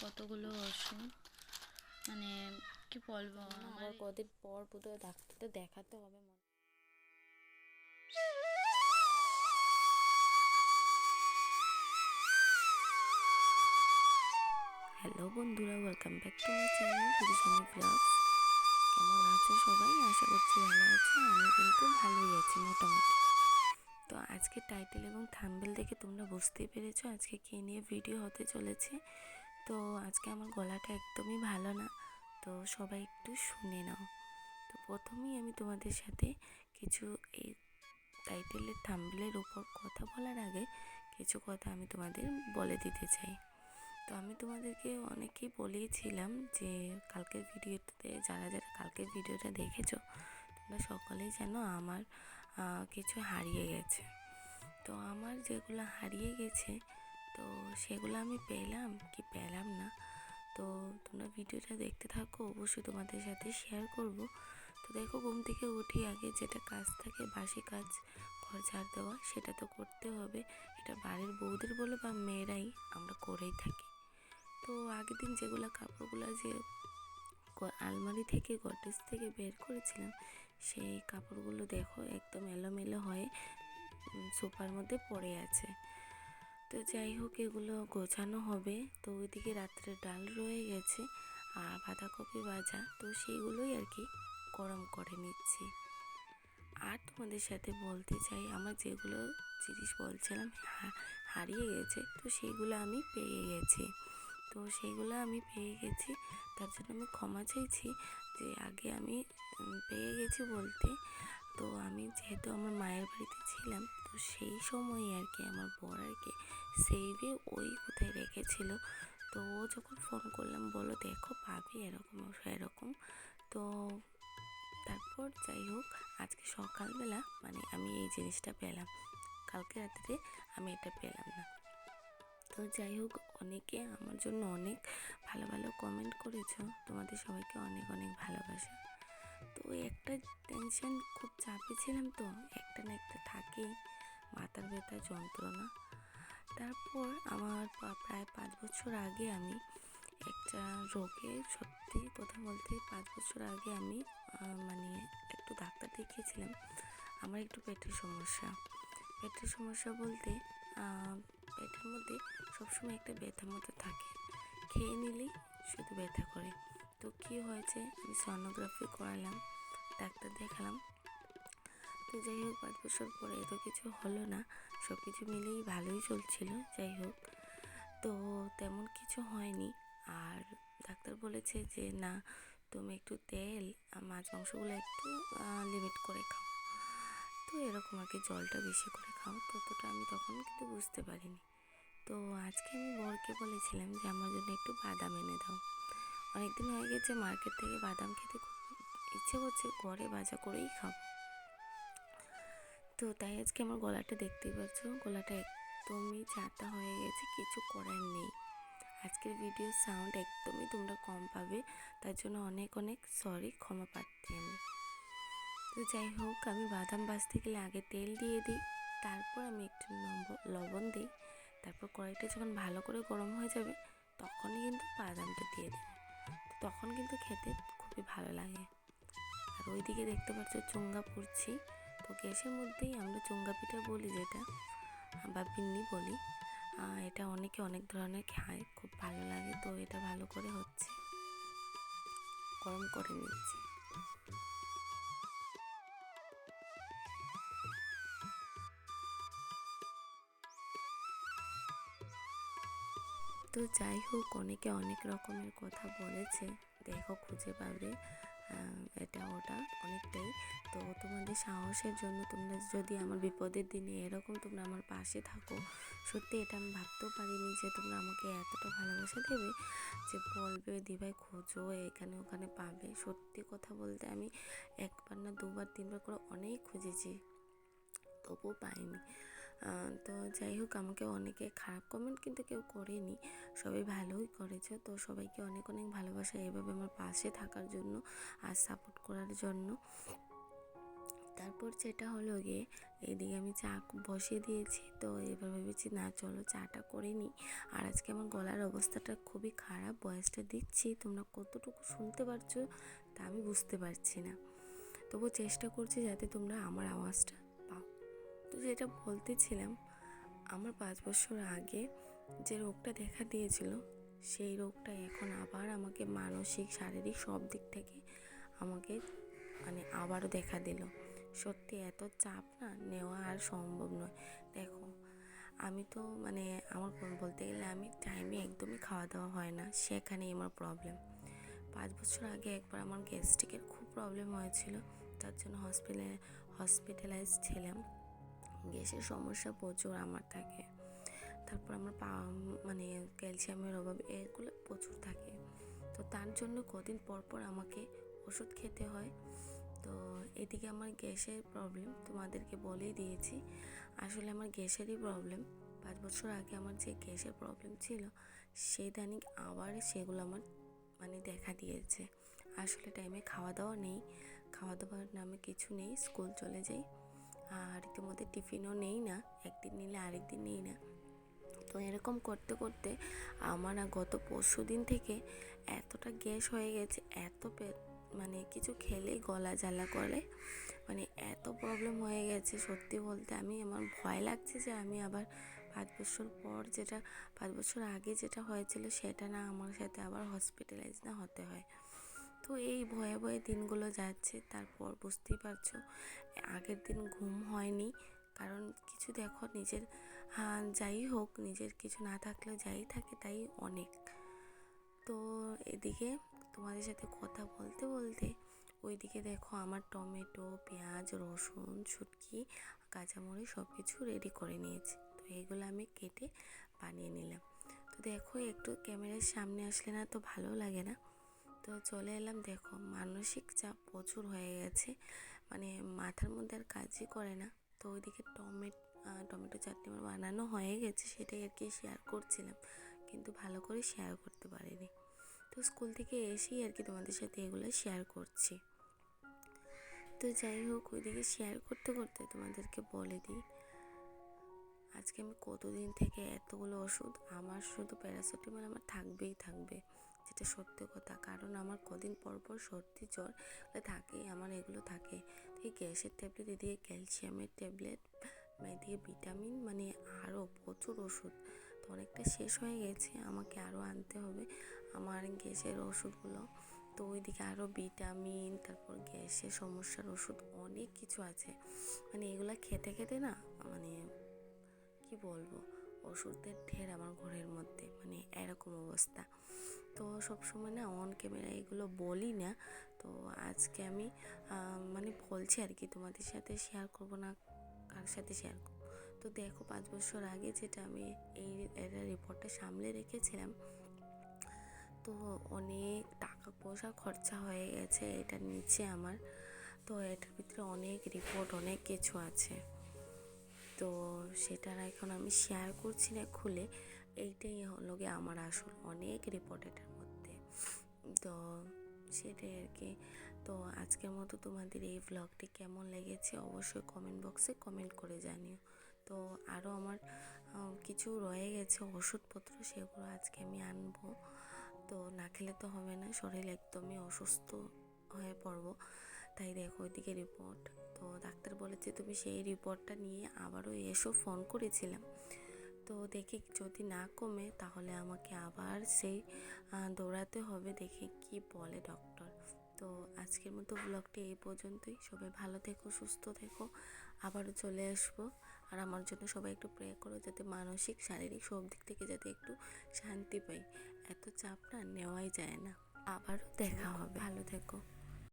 কতগুলো ওষুধ মানে কি বলব? আমার কদিন পর বোধহয় ডাক্তারটা দেখাতে হবে মনে হ্যালো বন্ধুরা welcome back to my channel Risani blogs কেমন আছো সবাই? আশা করছি ভালো আছে আমি কিন্তু ভালোই আছি মোটামুটি। তো আজকে টাইটেল এবং থাম্বেল দেখে তোমরা বুঝতেই পেরেছ আজকে কী নিয়ে ভিডিও হতে চলেছে। তো আজকে আমার গলাটা একদমই ভালো না। তো সবাই একটু শুনে নাও। তো প্রথমেই আমি তোমাদের সাথে কিছু এই টাইটেলের থাম্বেলের উপর কথা বলার আগে কিছু কথা আমি তোমাদের বলে দিতে চাই। তো আমি তোমাদেরকে অনেকেই বলেইছিলাম যে কালকের ভিডিওতে যারা যারা কালকের ভিডিওটা দেখেছ, তোমরা সকলেই জানো আমার কিছু হারিয়ে গেছে। তো আমার যেগুলো হারিয়ে গেছে তো সেগুলো আমি পেলাম, কি পেলাম না। তো তোমরা ভিডিওটা দেখতে থাকো, অবশ্যই তোমাদের সাথে শেয়ার করব। তো দেখো, ঘুম থেকে উঠি আগে যেটা কাজ থাকে, বাসি কাজ, ঘর ঝাড় দেওয়া, সেটা তো করতে হবে। এটা বাড়ির বউদের বলে বা মেয়েরাই, আমরা করেই থাকি। তো আগের দিন যেগুলো কাপড়গুলো যে আলমারি থেকে, গডরেজ থেকে বের করেছিলাম, সেই কাপড়গুলো দেখো, একদম এলোমেলো হয়ে সোফার মধ্যে পড়ে আছে। তো যাই হোক, এগুলো গোছানো হবে। তো ওইদিকে রাত্রে ডাল রয়ে গেছে আর বাঁধাকপি ভাজা। তো সেইগুলোই আর কি গরম করে নিচ্ছি। আর তোমাদের সাথে বলতে চাই, আমার যেগুলো জিনিস বলছিলাম হারিয়ে গেছে, তো সেগুলো আমি পেয়ে গেছি। তো সেগুলো আমি পেয়ে গেছি, তার জন্য আমি ক্ষমা চাইছি যে আগে আমি পেয়ে গেছি বলতে। তো আমি যেহেতু আমার মায়ের বাড়িতে ছিলাম, তো সেই সময় আর কি আমার বর আর কি সেভে ওই কোথায় রেখেছিল। তো ও যখন ফোন করলাম বলো দেখো, পাবি এরকম এরকম তো তারপর যাই হোক, আজকে সকালবেলা মানে আমি এই জিনিসটা পেলাম। কালকে রাত্রে আমি এটা পেলাম না। তো যাই হোক, অনেকে আমার জন্য অনেক ভালো ভালো কমেন্ট করেছ। তোমাদের সবাইকে অনেক অনেক ভালোবাসা। তো একটা টেনশন খুব চাপে ছিলাম তো, একটা না একটা থাকেই মাথার ব্যথা যন্ত্রণা। তারপর আমার প্রায় পাঁচ বছর আগে আমি একটা রোগে সত্যি কথা বলতে পাঁচ বছর আগে আমি মানে একটু ডাক্তার দেখিয়েছিলাম। আমার একটু পেটের সমস্যা। পেটের সমস্যা বলতে পেটের মধ্যে সবসময় একটা ব্যথা মতো থাকে। খেয়ে নিলেই শুধু ব্যথা করে। তো কী হয়েছে? আমি সনোগ্রাফি করালাম, ডাক্তার দেখালাম। তো যাই হোক, পাঁচ বছর পরে এত কিছু হলো না। সব কিছু মিলেই ভালোই চলছিল, যাই হোক। তো তেমন কিছু হয়নি। আর ডাক্তার বলেছে যে, না, তুমি একটু তেল মাছ মাংসগুলো একটু লিমিট করে খাও। তো এরকম আর কি জলটা বেশি করে খাও, ততটা আমি তখন কিন্তু বুঝতে পারিনি। তো আজকে আমি বরকে বলেছিলাম যে, আমার জন্য একটু বাদাম এনে দাও। অনেকদিন হয়ে গেছে, মার্কেট থেকে বাদাম খেতে খুব ইচ্ছে করছে, ঘরে ভাজা করেই খাব। তো তাই আজকে আমার গলাটা দেখতেই পাচ্ছ গলাটা একদমই চাটা হয়ে গেছে, কিছু করার নেই। আজকের ভিডিওর সাউন্ড একদমই তোমরা কম পাবে, তার জন্য অনেক অনেক সরি ক্ষমা প্রার্থী আমি। তো যাই হোক, আমি বাদাম ভাজতে গেলে আগে তেল দিয়ে দিই, তারপর আমি একটু লবণ দিই, তারপর কড়াইটা যখন ভালো করে গরম হয়ে যাবে, তখনই কিন্তু বাদামটা দিয়ে দিই। তখন কিন্তু খেতে খুবই ভালো লাগে। আর ওইদিকে দেখতে পাচ্ছ চুঙ্গা পুড়ছি। তো গ্যাসের মধ্যেই আমরা চুঙ্গা পিঠা বলি যেটা, বা পিন্নি বলি। এটা অনেকে অনেক ধরনের খায়, খুব ভালো লাগে, তো এটা ভালো করে হচ্ছে গরম করে নিচ্ছি। তো যাই হোক, অনেকে অনেক রকমের কথা বলেছে, দেখো খুঁজে পাবে। এটা ওটা অনেকটাই। তো তোমাদের সাহসের জন্য তোমরা যদি আমার বিপদের দিনে এরকম তোমরা আমার পাশে থাকো, সত্যি এটা আমি ভাবতেও পারিনি যে তোমরা আমাকে এতটা ভালোবাসা দেবে যে বলবে, দিভাই খোঁজো, এখানে ওখানে পাবে। সত্যি কথা বলতে আমি একবার না দুবার, তিনবার করে অনেক খুঁজেছি, তবুও পাইনি। তো যাই হোক, আমাকে অনেকে খারাপ কমেন্ট কিন্তু কেউ করেনি। সবাই ভালোই করেছে। তো সবাইকে অনেক অনেক ভালোবাসা এভাবে আমার পাশে থাকার জন্য আর সাপোর্ট করার জন্য। তারপর যেটা হলো গিয়ে এইদিকে আমি চা বসিয়ে দিয়েছি। তো এবার ভেবেছি, না, চলো চাটা করে নিই আর আজকে আমার গলার অবস্থাটা খুবই খারাপ। বয়সটা দিচ্ছি, তোমরা কতটুকু শুনতে পারছ তা আমি বুঝতে পারছি না। তবু চেষ্টা করছি যাতে তোমরা আমার আওয়াজটা তো যেটা বলতেছিলাম, আমার পাঁচ বছর আগে যে রোগটা দেখা দিয়েছিল, সেই রোগটা এখন আবার আমাকে মানসিক, শারীরিক সব দিক থেকে আমাকে মানে আবারও দেখা দিল। সত্যি এত চাপ না, নেওয়া আর সম্ভব নয়। দেখো, আমি তো মানে আমার বলতে গেলে আমি টাইমে একদমই খাওয়া দাওয়া হয় না, সেখানেই আমার প্রবলেম পাঁচ বছর আগে একবার আমার গ্যাস্ট্রিকের খুব প্রবলেম হয়েছিল, তার জন্য হসপিটালে হসপিটালাইজ ছিলাম। গ্যাসের সমস্যা প্রচুর আমার থাকে। তারপর আমার পা মানে ক্যালসিয়ামের অভাব এগুলো প্রচুর থাকে। তো তার জন্য কদিন পর পর আমাকে ওষুধ খেতে হয়। তো এদিকে আমার গ্যাসের প্রবলেম তোমাদেরকে বলেই দিয়েছি। আসলে আমার গ্যাসেরই প্রবলেম পাঁচ বছর আগে আমার যে গ্যাসের প্রবলেম ছিল, সেই দানিক আবার সেগুলো আমার মানে দেখা দিয়েছে। আসলে টাইমে খাওয়া দাওয়া নেই। খাওয়া দাওয়ার নামে কিছু নেই। স্কুল চলে যাই। আর রীতিমতো টিফিনও নেই না, একদিন নিলে আরেক দিন নেই না। তো এরকম করতে করতে আমার না গত পরশু দিন থেকে এতটা গ্যাস হয়ে গেছে, এত মানে কিছু খেলেই গলা জ্বালা করে মানে এত প্রবলেম হয়ে গেছে সত্যি বলতে আমি, আমার ভয় লাগছে যে আমি আবার পাঁচ বছর পর যেটা, পাঁচ বছর আগে যেটা হয়েছিল সেটা না আমার সাথে আবার হসপিটালাইজ না হতে হয়। তো এই ভয়ে ভয়ে দিনগুলো যাচ্ছে, তারপর বুঝতেই পারছ। আগের দিন ঘুম হয়নি, কারণ কিছু দেখো নিজের যাই হোক, নিজের কিছু না থাকলেও যাই থাকে তাই অনেক। তো এদিকে তোমাদের সাথে কথা বলতে বলতে ওইদিকে দেখো আমার টমেটো, পেঁয়াজ, রসুন, শুটকি, কাঁচামরিচ সব কিছু রেডি করে নিয়েছি। তো এগুলো আমি কেটে বানিয়ে নিলাম। তো দেখো একটু ক্যামেরার সামনে আসলে না তো ভালো লাগে না। তো চলে এলাম। দেখো, মানসিক চাপ প্রচুর হয়ে গেছে। মানে মাথার মধ্যে আর কাজই করে না। তো ওইদিকে টমেটো টমেটো চাটনি আমার বানানো হয়ে গেছে, সেটাই আর কি শেয়ার করছিলাম। কিন্তু ভালো করে শেয়ার করতে পারিনি। তো স্কুল থেকে এসেই আর কি তোমাদের সাথে এগুলো শেয়ার করছি। তো যাই হোক, ওইদিকে শেয়ার করতে করতে তোমাদেরকে বলে দিই, আজকে আমি কতদিন থেকে এতগুলো ওষুধ, আমার শুধু প্যারাসিটামল আমার থাকবেই থাকবে। যেটা সত্যি কথা। কারণ আমার কদিন পর পর সর্দি, জ্বর থাকেই আমার এগুলো থাকে। এই গ্যাসের ট্যাবলেট এদিকে ক্যালসিয়ামের ট্যাবলেট এদিকে ভিটামিন মানে আরও প্রচুর ওষুধ। তো অনেকটা শেষ হয়ে গেছে, আমাকে আরও আনতে হবে আমার গ্যাসের ওষুধগুলো। তো ওইদিকে আরও ভিটামিন, তারপর গ্যাসের সমস্যার ওষুধ, অনেক কিছু আছে। মানে এগুলো খেতে খেতে না মানে কি বলব? ওষুধের ঢের আমার ঘরের মধ্যে মানে এরকম অবস্থা। তো সবসময় না অন ক্যামেরা এগুলো বলি না। তো আজকে আমি মানে বলছি আর কি তোমাদের সাথে শেয়ার করব না, কার সাথে শেয়ার করব। তো দেখো পাঁচ বছর আগে যেটা আমি এই এটা রিপোর্টটা সামলে রেখেছিলাম, তো অনেক টাকা পয়সা খরচা হয়ে গেছে এটার নিচে আমার। তো এটার ভিতরে অনেক রিপোর্ট অনেক কিছু আছে। তো সেটা এখন আমি শেয়ার করছি না খুলে। এইটাই হলো গিয়ে আমার আসল অনেক রিপোর্ট মধ্যে। তো সেটাই আর কি। তো আজকের মতো তোমাদের এই ব্লগটি কেমন লেগেছে অবশ্যই কমেন্ট বক্সে কমেন্ট করে জানিও। তো আরও আমার কিছু রয়ে গেছে ওষুধপত্র সেগুলো আজকে আমি আনব। তো না খেলে তো হবে না, শরীর একদমই অসুস্থ হয়ে পড়ব। তাই দেখো ওইদিকে রিপোর্ট তো ডাক্তার বলেছে তুমি সেই রিপোর্টটা নিয়ে আবারও এসো ফোন করেছিলাম। তো দেখি যদি না কমে তাহলে আমাকে আবার সেই দৌড়াতে হবে দেখি কি বলে ডক্টর তো আজকের মতো ব্লগটি এই পর্যন্তই। সবাই ভালো থেকো সুস্থ থেকো। আবারও চলে আসব। আর আমার জন্য সবাই একটু প্রে করো যাতে মানসিক শারীরিক সব দিক থেকে যাতে একটু শান্তি পাই। এত চাপ না নেওয়াই যায় না। আবারও দেখা হবে। ভালো থেকো।